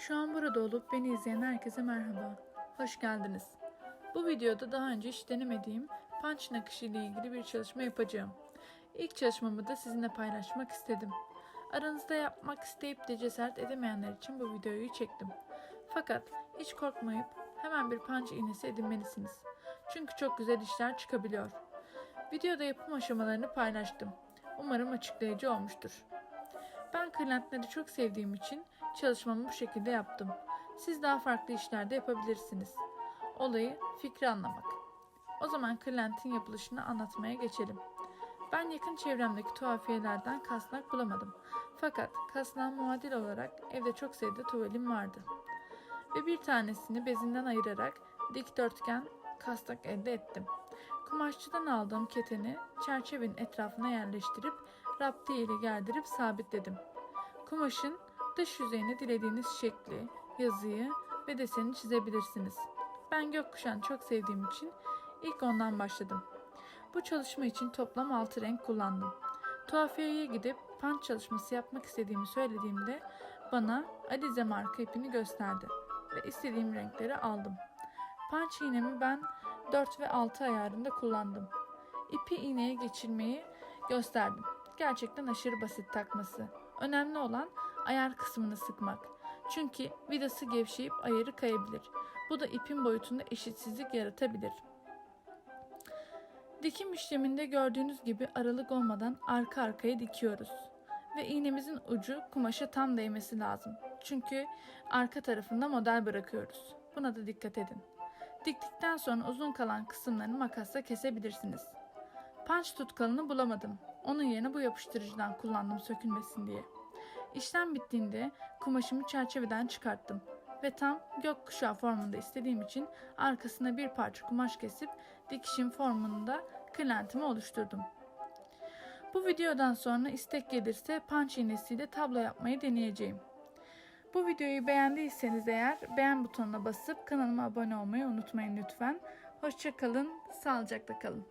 Şu an burada olup beni izleyen herkese merhaba. Hoş geldiniz. Bu videoda daha önce hiç denemediğim punch nakışı ile ilgili bir çalışma yapacağım. İlk çalışmamı da sizinle paylaşmak istedim. Aranızda yapmak isteyip de cesaret edemeyenler için bu videoyu çektim. Fakat hiç korkmayıp hemen bir punch iğnesi edinmelisiniz. Çünkü çok güzel işler çıkabiliyor. Videoda yapım aşamalarını paylaştım. Umarım açıklayıcı olmuştur. Ben kırlentleri çok sevdiğim için çalışmamı bu şekilde yaptım. Siz daha farklı işler de yapabilirsiniz. Olayı fikri anlamak. O zaman kırlentin yapılışını anlatmaya geçelim. Ben yakın çevremdeki tuhafiyelerden kasnak bulamadım. Fakat kasnağa muadil olarak evde çok sayıda tuvalim vardı. Ve bir tanesini bezinden ayırarak dikdörtgen kasnak elde ettim. Kumaşçıdan aldığım keteni çerçevenin etrafına yerleştirip raptiye ile gerdirip sabitledim. Kumaşın dış yüzeyine dilediğiniz şekli, yazıyı ve deseni çizebilirsiniz. Ben gökkuşağını çok sevdiğim için ilk ondan başladım. Bu çalışma için toplam 6 renk kullandım. Tuhafiyeye gidip pant çalışması yapmak istediğimi söylediğimde bana Alize marka ipini gösterdi ve istediğim renkleri aldım. Punch iğnemi ben 4 ve 6 ayarında kullandım. İpi iğneye geçirmeyi gösterdim. Gerçekten aşırı basit takması. Önemli olan ayar kısmını sıkmak. Çünkü vidası gevşeyip ayarı kayabilir. Bu da ipin boyutunda eşitsizlik yaratabilir. Dikim işleminde gördüğünüz gibi aralık olmadan arka arkaya dikiyoruz. Ve iğnemizin ucu kumaşa tam değmesi lazım. Çünkü arka tarafında model bırakıyoruz. Buna da dikkat edin. Diktikten sonra uzun kalan kısımlarını makasla kesebilirsiniz. Punch tutkalını bulamadım. Onun yerine bu yapıştırıcıdan kullandım sökülmesin diye. İşlem bittiğinde kumaşımı çerçeveden çıkarttım ve tam gökkuşağı formunda istediğim için arkasına bir parça kumaş kesip dikişim formunda kırlentimi oluşturdum. Bu videodan sonra istek gelirse punch iğnesiyle tablo yapmayı deneyeceğim. Bu videoyu beğendiyseniz eğer beğen butonuna basıp kanalıma abone olmayı unutmayın lütfen. Hoşçakalın, sağlıcakla kalın.